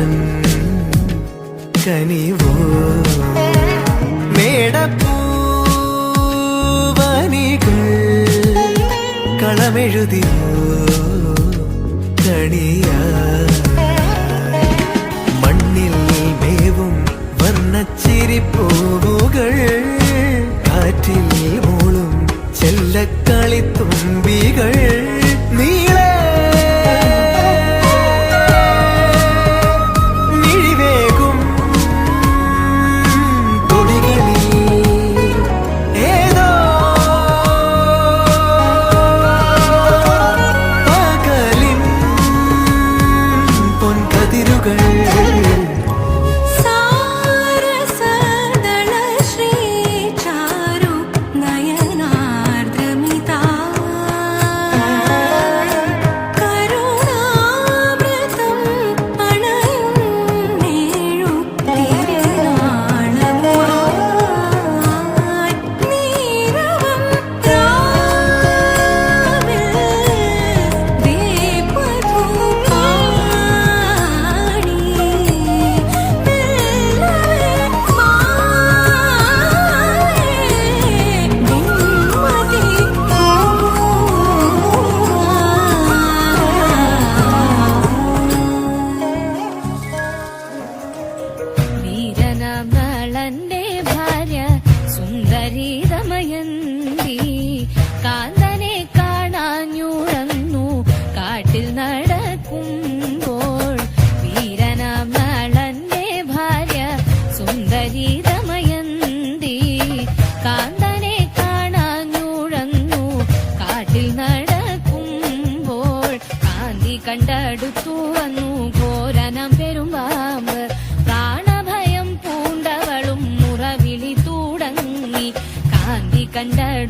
கண்டன் கனிவோ? மேடப்பூவனிகள் களமெழுதியோ? கணியா மண்ணில் மேவும் வர்ணச்சிரிப்பூகள் காற்றில் மூழும் செல்லக்களி தும்பிகள்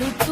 அடுப்பு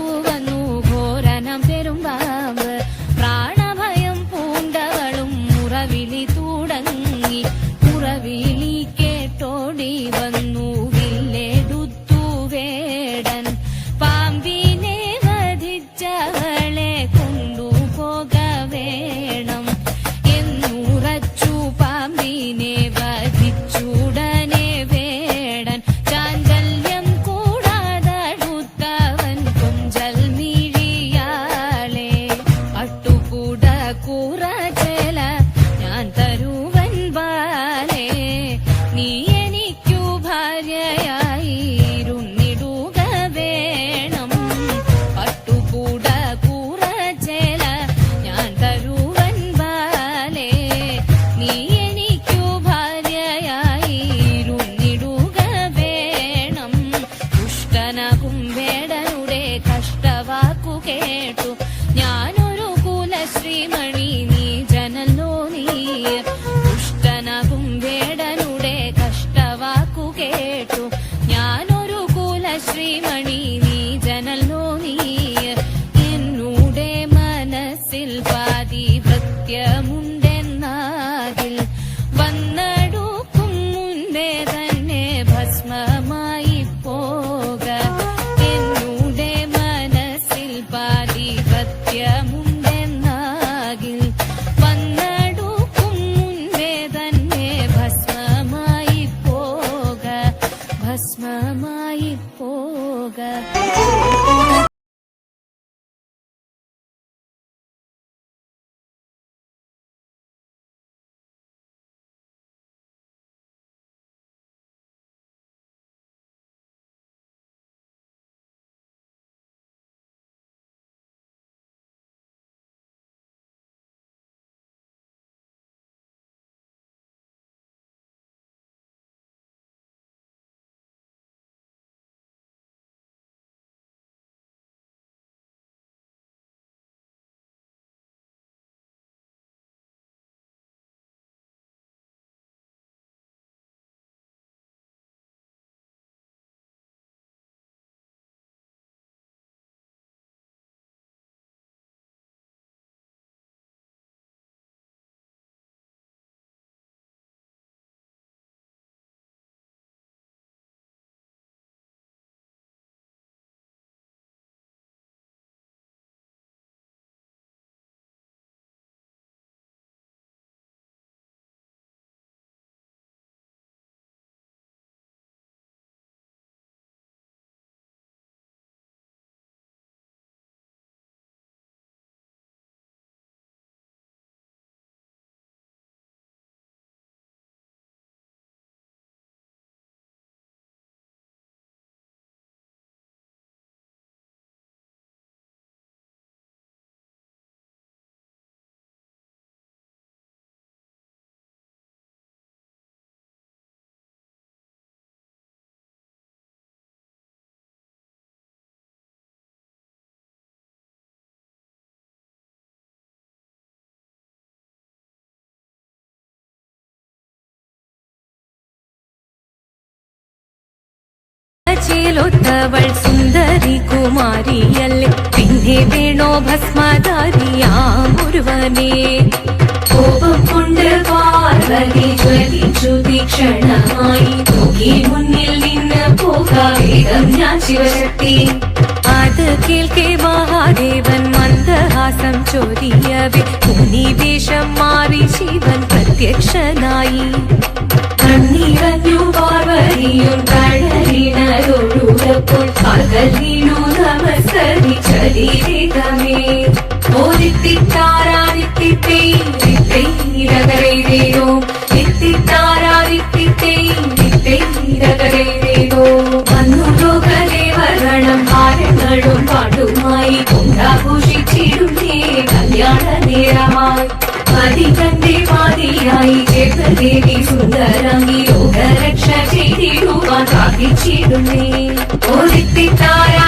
ചേലൊത്തവൾ സുന്ദരി കുമാരിയല്ലേ? പിന്നെ വേണോ ഭസ്മധാരിയാമൊരുവനെ കോപം കൊണ്ട് പാർവതി ജ്വലിച്ചു തീക്ഷണമായി. നോക്കി മുന്നിൽ നിന്ന് പോകാം ഞാൻ ശിവശക്തി. അത് കേൾക്കെ മഹാദേവൻ മന്ദഹാസം ചൊരിയവേ മുനി വേഷം മാറി ശിവൻ പ്രത്യക്ഷനായി. കണ്ണീരഞ്ഞു പാർവതിയും ಗಲ್ಲಿನು ನಮಸರಿ ಚಲಿರಿದಮೇ ಓದಿತ್ತಿತ್ತಾರಾದಿತ್ತಿತ್ತೇ ನಿತ್ತೈರಗರೆದೇನೋ ನಿತ್ತಿತ್ತಾರಾದಿತ್ತಿತ್ತೇ ನಿತ್ತೈರಗರೆದೇನೋ മന്നുരോഗനെ വരണം പാരങ്ങളും പാടുമായി കൊണ്ടാഘോഷിച്ചിരുന്നേ കല്യാണ നേരാ നേരമായി തന്റെ പാതിയായി ജഗദേവി സുന്ദരമി ലോകരക്ഷ ചെയ്തിടുവാൻ പ്രാർത്ഥിച്ചിടുന്നേ ഓരിത്തിത്താരാദിത്യത്തേരോ